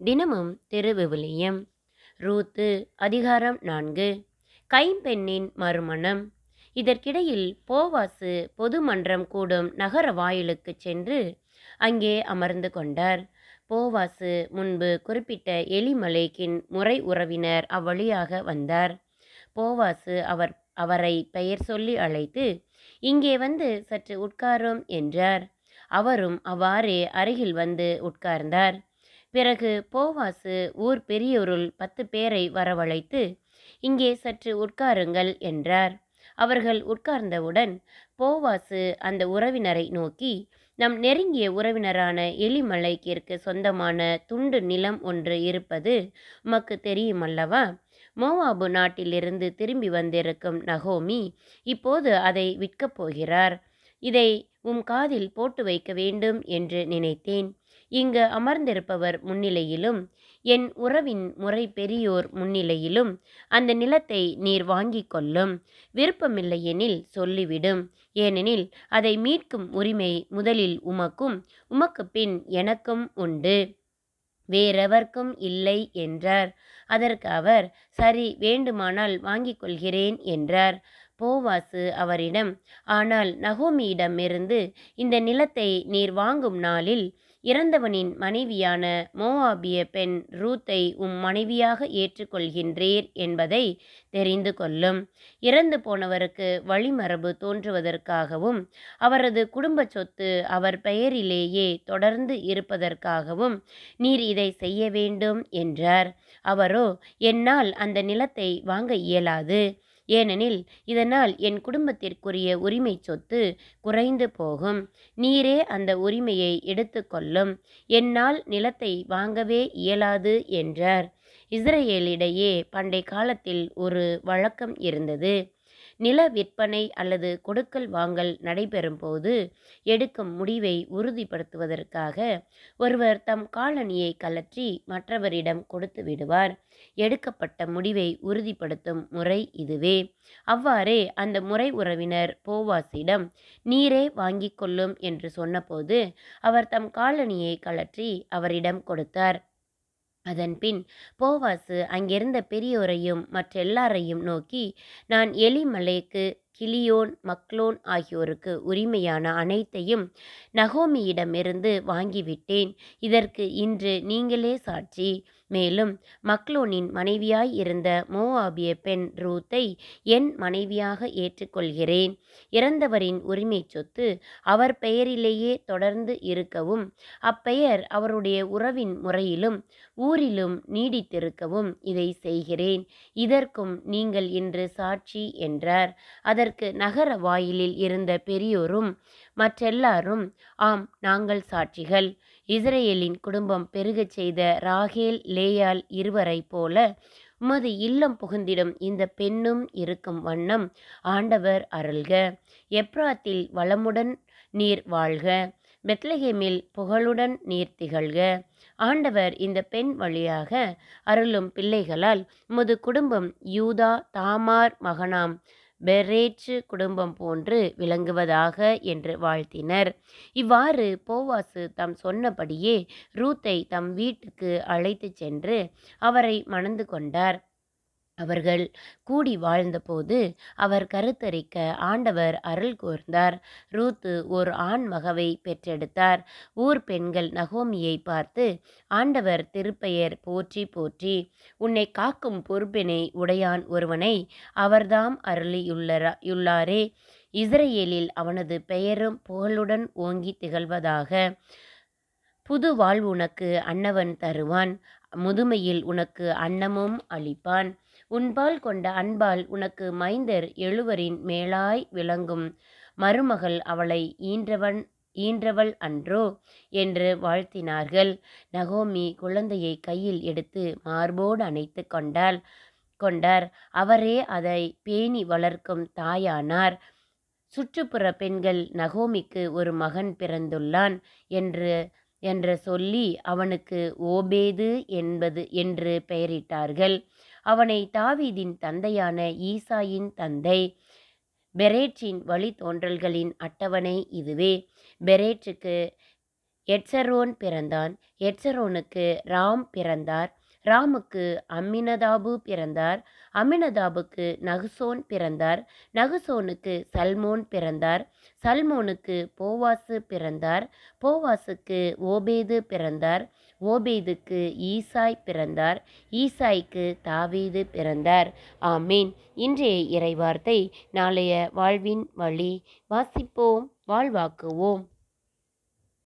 தினமும் திருவிவிலியம் ரூத்து அதிகாரம் நான்கு. கைம்பெண்ணின் மறுமணம். இதற்கிடையில் போவாசு பொதுமன்றம் கூடும் நகர வாயிலுக்குச் சென்று அங்கே அமர்ந்து கொண்டார். போவாசு முன்பு குறிப்பிட்ட எலிமலைக்கின் முறை உறவினர் அவ்வழியாக வந்தார். போவாசு அவர் அவரை பெயர் சொல்லி அழைத்து இங்கே வந்து சற்று உட்காரும் என்றார். அவரும் அவ்வாறே அருகில் வந்து உட்கார்ந்தார். பிறகு போவாசு ஊர் பெரியோருள் பத்து பேரை வரவழைத்து இங்கே சற்று உட்காருங்கள் என்றார். அவர்கள் உட்கார்ந்தவுடன் போவாசு அந்த உறவினரை நோக்கி நம் நெருங்கிய உறவினரான எலிமலைக்கிற்கு சொந்தமான துண்டு நிலம் ஒன்று இருப்பது உமக்கு தெரியுமல்லவா? மோவாபு நாட்டிலிருந்து திரும்பி வந்திருக்கும் நகோமி இப்போது அதை விற்கப் போகிறார். இதை உம் காதில் போட்டு வைக்க வேண்டும் என்று நினைத்தேன். இங்கு அமர்ந்திருப்பவர் முன்னிலையிலும் என் உறவின் முறை பெரியோர் முன்னிலையிலும் அந்த நிலத்தை நீர் வாங்கிக் கொள்ளும் விருப்பமில்லையெனில் சொல்லிவிடும். ஏனெனில் அதை மீட்கும் உரிமை முதலில் உமக்கும் உமக்கு பின் எனக்கும் உண்டு. வேறெவர்க்கும் இல்லை என்றார். அதற்கு அவர் சரி வேண்டுமானால் வாங்கிக் கொள்கிறேன் என்றார். போவாசு அவரிடம் ஆனால் நகோமியிடமிருந்து இந்த நிலத்தை நீர் வாங்கும் நாளில் இறந்தவனின் மனைவியான மோவாபிய பெண் ரூத்தை உம் மனைவியாக ஏற்றுக்கொள்கின்றீர் என்பதை தெரிந்து கொள்ளும். இறந்து போனவருக்கு வழிமரபு தோன்றுவதற்காகவும் அவரது குடும்ப சொத்து அவர் பெயரிலேயே தொடர்ந்து இருப்பதற்காகவும் நீர் இதை செய்ய வேண்டும் என்றார். அவரோ என்னால் அந்த நிலத்தை வாங்க இயலாது. ஏனெனில் இதனால் என் குடும்பத்திற்குரிய உரிமை சொத்து குறைந்து போகும். நீரே அந்த உரிமையை எடுத்துக்கொள்ளும் என்னால் நிலத்தை வாங்கவே இயலாது என்றார். இஸ்ரேலிடையே பண்டை காலத்தில் ஒரு வழக்கம் இருந்தது. நில விற்பனை அல்லது கொடுக்கல் வாங்கல் நடைபெறும் போது எடுக்கும் முடிவை உறுதிப்படுத்துவதற்காக ஒருவர் தம் காலணியை கலற்றி மற்றவரிடம் கொடுத்து விடுவார். எடுக்கப்பட்ட முடிவை உறுதிப்படுத்தும் முறை இதுவே. அவ்வாறே அந்த முறை உறவினர் போவாசிடம் நீரே வாங்கிக் கொள்ளும் என்று சொன்னபோது அவர் தம் காலணியை கலற்றி அவரிடம் கொடுத்தார். அதன்பின் போவாசு அங்கிருந்த பெரியோரையும் மற்றெல்லாரையும் நோக்கி நான் எலிமலைக்கு கிளியோன் மக்லோன் ஆகியோருக்கு உரிமையான அனைத்தையும் நகோமியிடமிருந்து வாங்கிவிட்டேன். இதற்கு இன்று நீங்களே சாட்சி. மேலும் மக்லோனின் மனைவியாய் இருந்த மோவாபிய பெண் ரூத்தை என் மனைவியாக ஏற்றுக்கொள்கிறேன். இறந்தவரின் உரிமை சொத்து அவர் பெயரிலேயே தொடர்ந்து இருக்கவும் அப்பெயர் அவருடைய உறவின் முறையிலும் ஊரிலும் நீடித்திருக்கவும் இதை செய்கிறேன். இதற்கும் நீங்கள் இன்று சாட்சி என்றார். அதற்கு நகர வாயிலில் இருந்த பெரியோரும் மற்றெல்லாரும் ஆம் நாங்கள் சாட்சிகள். இஸ்ரேலின் குடும்பம் பெருகச் செய்த ராகேல் லேயால் இருவரைப் போல உமது இல்லம் புகுந்திடும் இந்த பெண்ணும் இருக்கும் வண்ணம் ஆண்டவர் அருள்க. எப்ராத்தில் வளமுடன் நீர் வாழ்க. பெத்லஹேமில் புகழுடன் நீர் திகழ்க. ஆண்டவர் இந்த பெண் வழியாக அருளும் பிள்ளைகளால் உமது குடும்பம் யூதா தாமார் மகனாம் பெரேச்சு குடும்பம் போன்று விளங்குவதாக என்று வாழ்த்தினர். இவ்வாறு போவாசு தாம் சொன்னபடியே ரூத்தை தம் வீட்டுக்கு அழைத்துச் சென்று அவரை மணந்து கொண்டார். அவர்கள் கூடி வாழ்ந்தபோது அவர் கருத்தரிக்க ஆண்டவர் அருள் கோர்ந்தார். ரூத்து ஓர் ஆண் மகவை பெற்றெடுத்தார். ஊர் பெண்கள் நகோமியை பார்த்து ஆண்டவர் திருப்பெயர் போற்றி போற்றி. உன்னை காக்கும் பொறுப்பினை உடையான் ஒருவனை அவர்தாம் அருளியுள்ளாரே இஸ்ரேலில் அவனது பெயரும் புகழுடன் ஓங்கி திகழ்வதாக. புது வாழ்வு உனக்கு அன்னவன் தருவான். முதுமையில் உனக்கு அன்னமும் அளிப்பான். உன்பால் கொண்ட அன்பால் உனக்கு மைந்தர் எழுவரின் மேலாய் விளங்கும். மருமகள் அவளை ஈன்றவன் ஈன்றவள் அன்றோ? என்று வாழ்த்தினார்கள். நகோமி குழந்தையை கையில் எடுத்து மார்போடு அணைத்து கொண்டாள். கொண்டார். அவரே அதை பேணி வளர்க்கும் தாயானார். சுற்றுப்புற பெண்கள் நகோமிக்கு ஒரு மகன் பிறந்துள்ளான் என்று என்று சொல்லி அவனுக்கு ஓபேது என்பது என்று பெயரிட்டார்கள். அவனை தாவீதின் தந்தையான ஈசாயின் தந்தை. பெரேற்றின் வழித்தோன்றல்களின் அட்டவணை இதுவே. பெரேற்றுக்கு எட்சரோன் பிறந்தான். எட்சரோனுக்கு ராம் பிறந்தார். ராமுக்கு அம்மினதாபு பிறந்தார். அமினதாபுக்கு நகுசோன் பிறந்தார். நகுசோனுக்கு சல்மோன் பிறந்தார். சல்மோனுக்கு போவாசு பிறந்தார். போவாசுக்கு ஓபேது பிறந்தார். ஓபேதுக்கு ஈசாய் பிறந்தார். ஈசாய்க்கு தாவீது பிறந்தார். ஆமீன். இன்றைய இறைவார்த்தை நாளைய வாழ்வின் வழி. வாசிப்போம் வாழ்வாக்குவோம்.